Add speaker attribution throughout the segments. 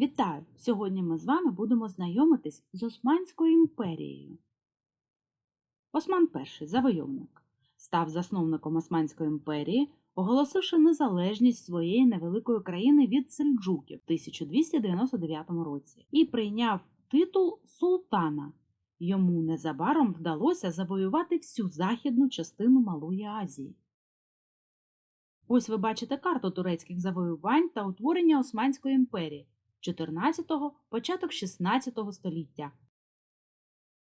Speaker 1: Вітаю! Сьогодні ми з вами будемо знайомитись з Османською імперією. Осман І завойовник став засновником Османської імперії, оголосивши незалежність своєї невеликої країни від сельджуків в 1299 році і прийняв титул султана. Йому незабаром вдалося завоювати всю західну частину Малої Азії. Ось ви бачите карту турецьких завоювань та утворення Османської імперії 14-го, початок 16 століття.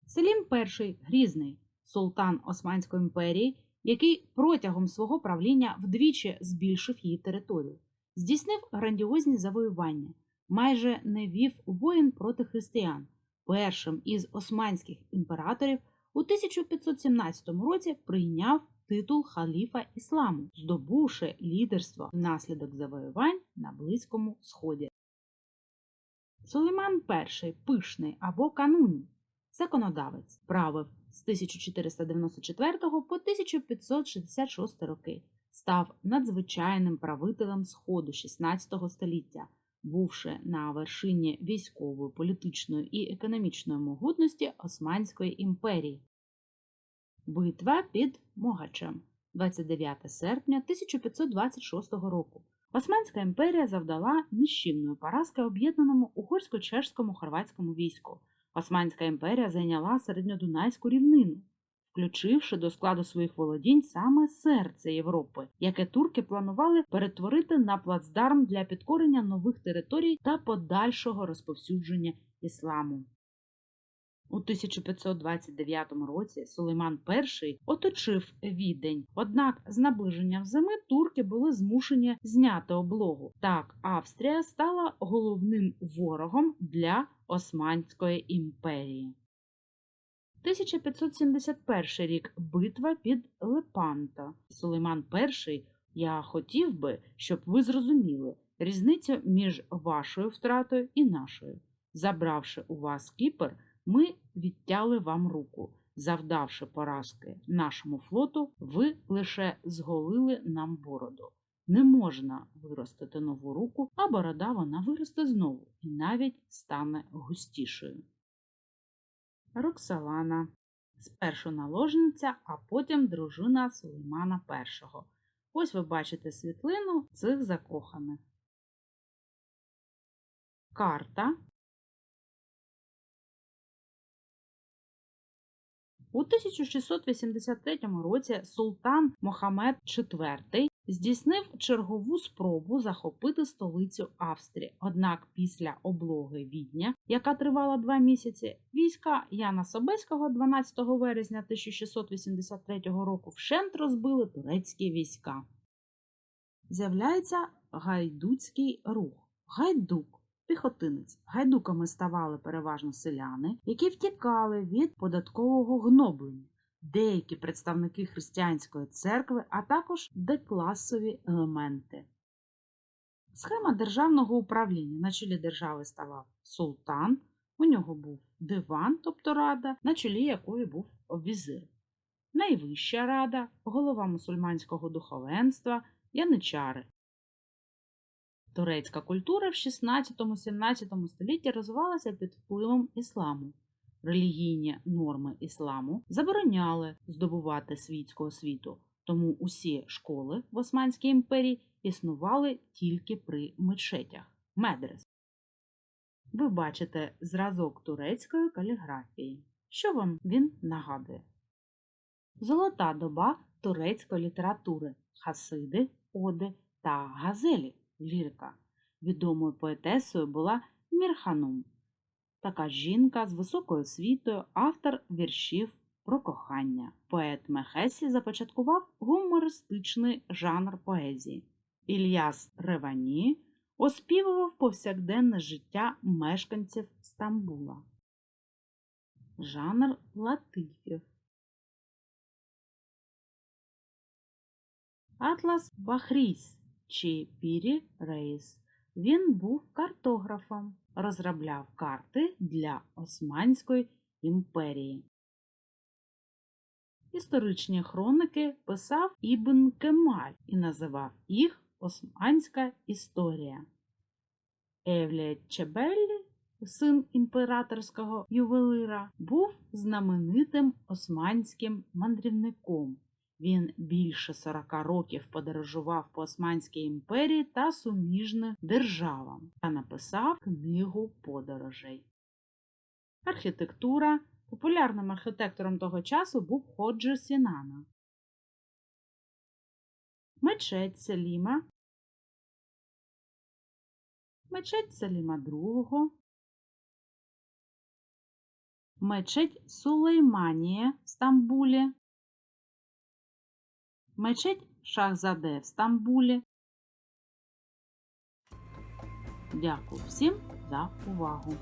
Speaker 1: Селім І Грізний, султан Османської імперії, який протягом свого правління вдвічі збільшив її територію, здійснив грандіозні завоювання, майже не вів воїн проти християн. Першим із османських імператорів у 1517 році прийняв титул халіфа ісламу, здобувши лідерство внаслідок завоювань на Близькому Сході. Сулейман І пишний або кануній законодавець правив з 1494 по 1566 роки, став надзвичайним правителем Сходу XVI століття, бувши на вершині військової, політичної і економічної могутності Османської імперії. Битва під Могачем 29 серпня 1526 року. Османська імперія завдала нищівної поразки об'єднаному угорсько-чешському хорватському війську. Османська імперія зайняла середньодунайську рівнину, включивши до складу своїх володінь саме серце Європи, яке турки планували перетворити на плацдарм для підкорення нових територій та подальшого розповсюдження ісламу. У 1529 році Сулейман І оточив відень, однак з наближенням зими турки були змушені зняти облогу. Так, Австрія стала головним ворогом для Османської імперії. 1571 рік битва під Лепанто. Сулейман І я хотів би, щоб ви зрозуміли різницю між вашою втратою і нашою. Забравши у вас Кіпр, ми відтяли вам руку. Завдавши поразки нашому флоту, ви лише зголили нам бороду. Не можна виростити нову руку, а борода вона виросте знову і навіть стане густішою. Роксолана спершу наложниця, а потім дружина Сулеймана І. Ось ви бачите світлину цих закоханих. Карта У 1683 році султан Мохамед IV здійснив чергову спробу захопити столицю Австрії. Однак після облоги Відня, яка тривала два місяці, війська Яна Собеського 12 березня 1683 року вщент розбили турецькі війська. З'являється гайдуцький рух. Гайдук піхотинець. Гайдуками ставали переважно селяни, які втікали від податкового гноблення, деякі представники християнської церкви, а також декласові елементи. Схема державного управління на чолі держави ставав султан, у нього був диван, тобто рада, на чолі якої був візир. Найвища рада, голова мусульманського духовенства, яничари. Турецька культура в 16-17 столітті розвивалася під впливом ісламу. Релігійні норми ісламу забороняли здобувати світську освіту, тому усі школи в Османській імперії існували тільки при мечетях медрес. Ви бачите зразок турецької каліграфії. Що вам він нагадує? Золота доба турецької літератури хасиди, оди та газелі лірика. Відомою поетесою була Мірханум. Така жінка з високою освітою, автор віршів про кохання. Поет Мехесі започаткував гумористичний жанр поезії. Ільяс Ревані оспівував повсякденне життя мешканців Стамбула. Жанр латифів. Атлас Бахріс чи Пірі Рейс. Він був картографом, розробляв карти для Османської імперії. Історичні хроники писав Ібн Кемаль і називав їх Османська історія. Евлія Чебеллі, син імператорського ювелира, був знаменитим османським мандрівником. Він більше 40 років подорожував по Османській імперії та суміжним державам та написав книгу подорожей. Архітектура. Популярним архітектором того часу був Ходжо Сінана. Мечеть Селіма. Мечеть Селіма II. Мечеть Сулейманія в Стамбулі. Мечеть Шахзаде в Стамбулі. Дякую всім за увагу!